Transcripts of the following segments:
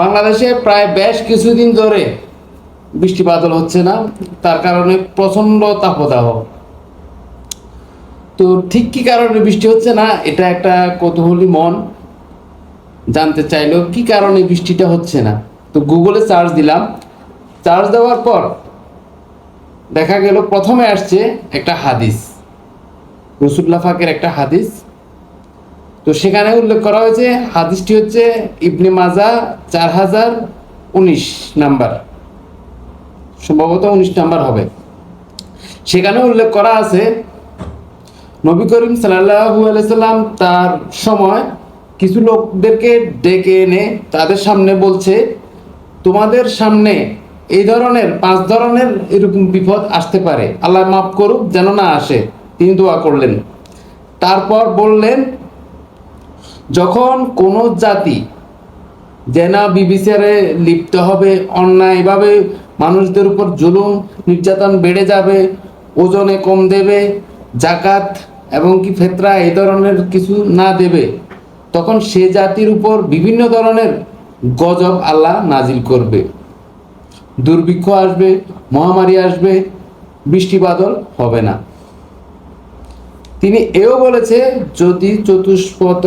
বাংলাদেশে প্রায় বেশ কিছুদিন ধরে বৃষ্টি বাদল হচ্ছে না, তার কারণে প্রচণ্ড তাপদাহ। তো ঠিক কি কারণে বৃষ্টি হচ্ছে না, এটা একটা কৌতূহলী মন। জানতে চাইলো কি কারণে বৃষ্টিটা হচ্ছে না? তো গুগলে চার্জ দিলাম। চার্জ দেওয়ার পর দেখা গেল, প্রথমে আসছে একটা হাদিস রসুল্লাফাকের একটা হাদিস। তো সেখানে উল্লেখ করা হয়েছে, হাদিসটি হচ্ছে ইবনে মাজা চার হাজার উনিশ নাম্বার। সম্ভবত উনিশ নাম্বার হবে। সেখানে উল্লেখ করা আছে, নবী করিম সাল্লাহু আলাইসাল্লাম তার সময় কিছু লোকদেরকে ডেকে এনে তাদের সামনে বলছে, তোমাদের সামনে এই ধরনের, পাঁচ ধরনের এরকম বিপদ আসতে পারে। আল্লাহ মাফ করুক যেন না আসে। তিনি দোয়া করলেন। তারপর বললেন যখন কোনো জাতি জেনা বিবিচারে লিপ্ত হবে, অন্যায়ভাবে মানুষদের উপর জুলুম, নির্যাতন বেড়ে যাবে, ওজনে কম দেবে, জাকাত এবং কি ফেতরা এই ধরনের কিছু না দেবে, তখন সে জাতির উপর বিভিন্ন ধরনের গজব আল্লাহ নাজিল করবে। দুর্ভিক্ষ আসবে, মহামারী আসবে, বৃষ্টি বাদল হবে না। তিনি এও বলেছে, যদি চতুষ্পদ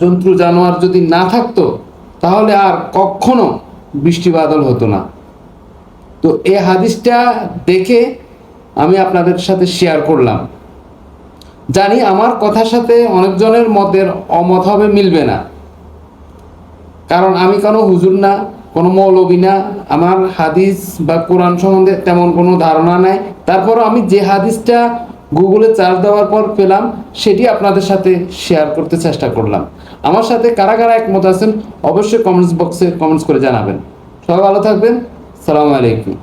জন্তু জানোয়ার যদি না থাকতো, তাহলে আর কখনো বৃষ্টি বাদল হতো না। তো এই হাদিসটা দেখে আমি আপনাদের সাথে শেয়ার করলাম। জানি আমার কথার সাথে অনেকজনের মতের অমত হবে মিলবে না। কারণ আমি কোনো হুজুর না, কোনো মৌলবী না, আমার হাদিস বা কোরআন সম্বন্ধে তেমন কোনো ধারণা নাই। তারপরও আমি যে হাদিসটা গুগলে চার্জ দেওয়ার পর পেলাম, সেটি আপনাদের সাথে শেয়ার করতে চেষ্টা করলাম। আমার সাথে কারা কারা একমত আছেন, অবশ্যই কমেন্টস বক্সে কমেন্টস করে জানাবেন। সবাই ভালো থাকবেন, সালামু আলাইকুম।